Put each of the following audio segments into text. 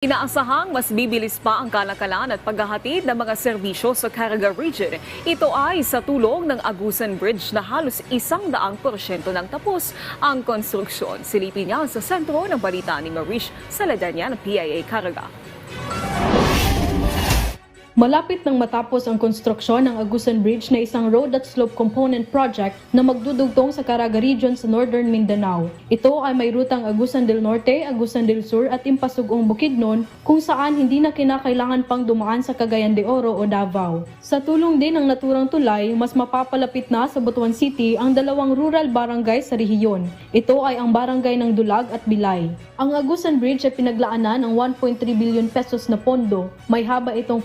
Inaasahang mas bibilis pa ang kalakalan at paghahatid ng mga serbisyo sa Caraga Region. Ito ay sa tulong ng Agusan Bridge na halos isang daang porsyento ng tapos ang konstruksyon. Silipin niya sa sentro ng balita ni Marish Saladanya ng PIA Caraga. Malapit nang matapos ang konstruksyon ng Agusan Bridge na isang road at slope component project na magdudugtong sa Caraga Region sa Northern Mindanao. Ito ay may rutang Agusan del Norte, Agusan del Sur at Impasugong Bukidnon kung saan hindi na kinakailangan pang dumaan sa Cagayan de Oro o Davao. Sa tulong din ng naturang tulay, mas mapapalapit na sa Butuan City ang dalawang rural barangay sa rehiyon. Ito ay ang barangay ng Dulag at Bilay. Ang Agusan Bridge ay pinaglaanan ng 1.3 billion pesos na pondo. May haba itong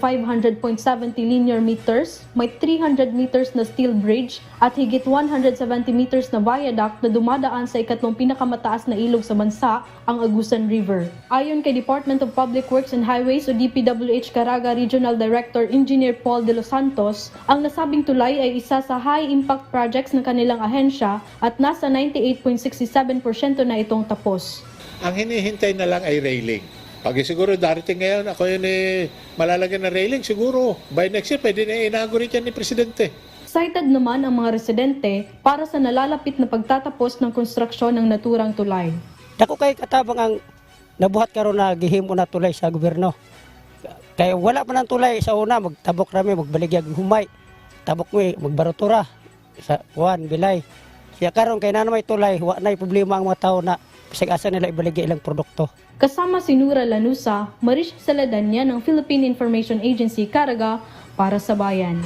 500.70 linear meters, may 300 meters na steel bridge at higit 170 meters na viaduct na dumadaan sa ikatlong pinakamataas na ilog sa bansa, ang Agusan River. Ayon kay Department of Public Works and Highways o DPWH Caraga Regional Director Engineer Paul De Los Santos, ang nasabing tulay ay isa sa high-impact projects ng kanilang ahensya at nasa 98.67% na itong tapos. Ang hinihintay na lang ay railing. Pag siguro darating ngayon, ako yun eh, malalagyan ng railing, siguro by next year, pwede na inaugurate yan ni Presidente. Excited naman ang mga residente para sa nalalapit na pagtatapos ng konstruksyon ng naturang tulay. Dako kay katabang ang nabuhat karon na gihimo na tulay sa gobyerno. Kaya wala pa ng tulay sa una, magtabok rami, magbaligya humay. Tabok mo eh, magbarotura sa kuan bilay. Siya karon kay nanay may tulay, wa nay problema ang mga tao na bisag asa nila ibaligya ilang produkto. Kasama si Nura Lanusa, Marish Saladanya ng Philippine Information Agency Caraga para sa Bayan.